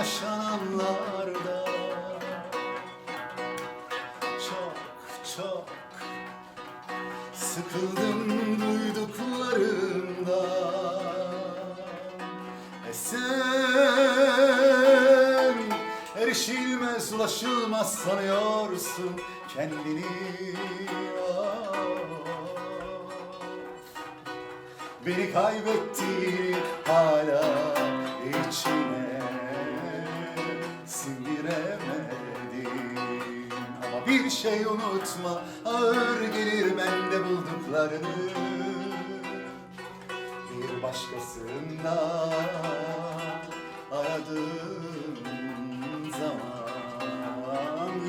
yaşananlarda. Çok çok sıkıldım duyduklarımda Esen erişilmez ulaşılmaz sanıyorsun kendini. Beni kaybettiğini hala için sindiremedin Ama bir şey unutma ağır gelir bende bulduklarını. Bir başkasında aradığım zaman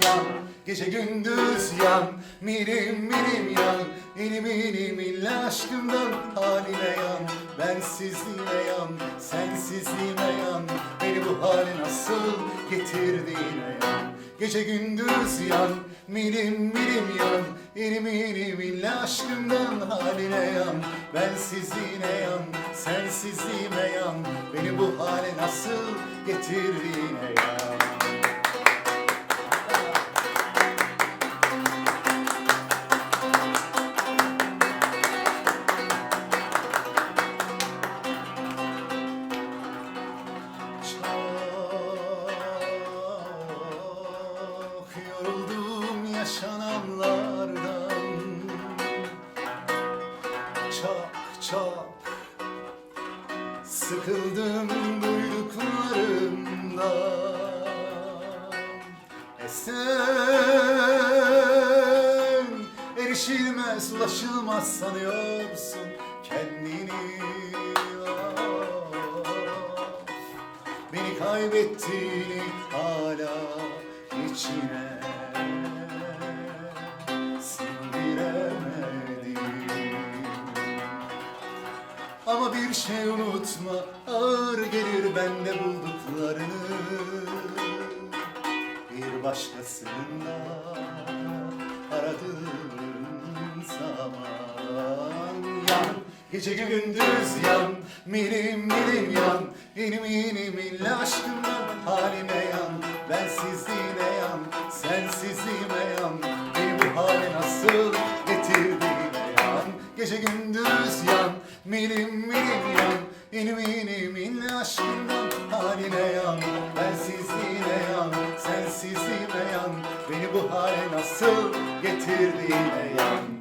Yan gece gündüz yan minim minim yan İnim inim illa aşkımdan haline yan Bensizliğine yan sensizliğime yan Beni bu hale nasıl getirdiğine yan Gece gündüz yan minim minim yan. İnim inim illa aşkımdan haline yan. Bensizliğine yan sensizliğime yan. Beni bu hale nasıl getirdiğine yan yaşananlardan Çok çok sıkıldım duyduklarımdan E sen erişilmez ulaşılmaz sanıyorsun kendini. Beni kaybettiğini hala içine bir şey unutma ağır gelir bende bulduklarını. Bir başkasında aradığın zaman Yan gece gündüz yan milim milim yan İnim inim illa aşkından haline yan Bensizliğine yan sensizliğime yan Beni bu hale nasıl getirdiğine yan. Gece gündüz yan milim Elimin aşkından haline yan Bensizliğine yan Sensizliğime yan. Beni bu hale nasıl getirdiğine yan.